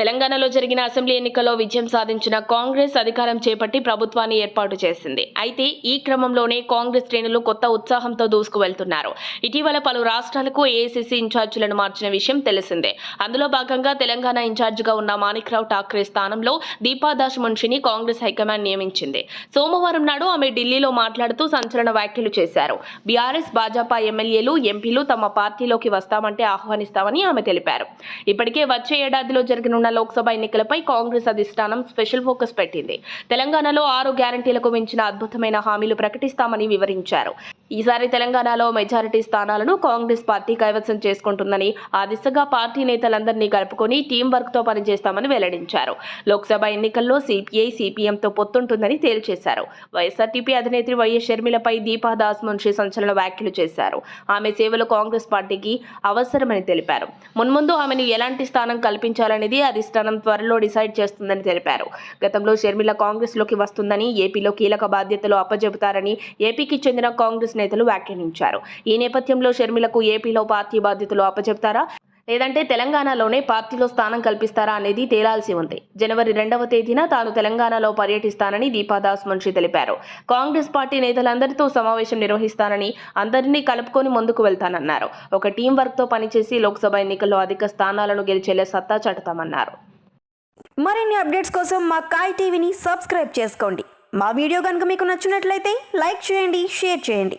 తెలంగాణలో జరిగిన అసెంబ్లీ ఎన్నికల్లో విజయం సాధించిన కాంగ్రెస్ అధికారం చేపట్టి ప్రభుత్వాన్ని ఏర్పాటు చేసింది. అయితే ఈ క్రమంలోనే కాంగ్రెస్ శ్రేణులు కొత్త ఉత్సాహంతో దూసుకు వెళ్తున్నారు ఇటీవల పలు రాష్ట్రాలకు ఏఐసీసీ ఇన్ఛార్జీలను మార్చిన విషయం తెలిసిందే. అందులో భాగంగా తెలంగాణ ఇన్ఛార్జిగా ఉన్న మాణిక్రావు ఠాక్రే స్థానంలో దీపాదాస్ మున్షిని కాంగ్రెస్ హైకమాండ్ నియమించింది. సోమవారం నాడు ఆమె ఢిల్లీలో మాట్లాడుతూ సంచలన వ్యాఖ్యలు చేశారు. బీఆర్ఎస్ భాజపా ఎమ్మెల్యేలు ఎంపీలు తమ పార్టీలోకి వస్తామంటే ఆహ్వానిస్తామని ఆమె తెలిపారు. ఇప్పటికే వచ్చే ఏడాదిలో జరగనున్న లోక్సభ ఎన్నికలపై కాంగ్రెస్ అధిష్టానం స్పెషల్ ఫోకస్ పెట్టింది. తెలంగాణలో ఆరు గ్యారంటీలకు మించిన అద్భుతమైన హామీలు ప్రకటిస్తామని వివరించారు. ఈసారి తెలంగాణలో మెజారిటీ స్థానాలను కాంగ్రెస్ పార్టీ కైవసం చేసుకుంటుందని ఆ దిశగా పార్టీ నేతలందరినీ కలుపుకొని టీం వర్క్తో పనిచేస్తామని వెల్లడించారు. లోక్సభ ఎన్నికల్లో సిపిఐ సిపిఎంతో పొత్తుంటుందని తేల్చేశారు. వైఎస్ఆర్టీపీ అధినేత్రి వైఎస్ షర్మిలపై దీపా దాస్ మున్షి సంచలన వ్యాఖ్యలు చేశారు. ఆమె సేవలు కాంగ్రెస్ పార్టీకి అవసరమని తెలిపారు. మున్ముందు ఆమెను ఎలాంటి స్థానం కల్పించాలనేది అధిష్టానం త్వరలో డిసైడ్ చేస్తుందని తెలిపారు. గతంలో షర్మిల కాంగ్రెస్లోకి వస్తుందని ఏపీలో కీలక బాధ్యతలు అప్పజెబుతారని ఏపీకి చెందిన కాంగ్రెస్ నేతలు వ్యాఖ్యానించారు. ఈ నేపథ్యంలో షర్మిలకు ఏపీలో పార్టీ బాధ్యతలు అప్పచెప్తారా? లేదంటే తెలంగాణలోనే పార్టీలో స్థానం కల్పిస్తారా అనేది తేలాల్సి ఉంది. జనవరి రెండవ తేదీన తాను తెలంగాణలో పర్యటిస్తానని దీపాదాస్ మున్షి తెలిపారు. కాంగ్రెస్ పార్టీ నేతలందరితో సమావేశం నిర్వహిస్తానని అందరినీ కలుపుకొని ముందుకు వెళ్తానన్నారు. ఒక టీం వర్క్తో పనిచేసి లోక్సభ ఎన్నికల్లో అధిక స్థానాలను గెలిచేలా సత్తా చాటుతామన్నారు. మరిన్ని అప్డేట్స్ కోసం మా కాయ్ టీవీని సబ్స్క్రైబ్ చేసుకోండి. మా వీడియో కనుక మీకు నచ్చినట్లయితే లైక్ చేయండి షేర్ చేయండి.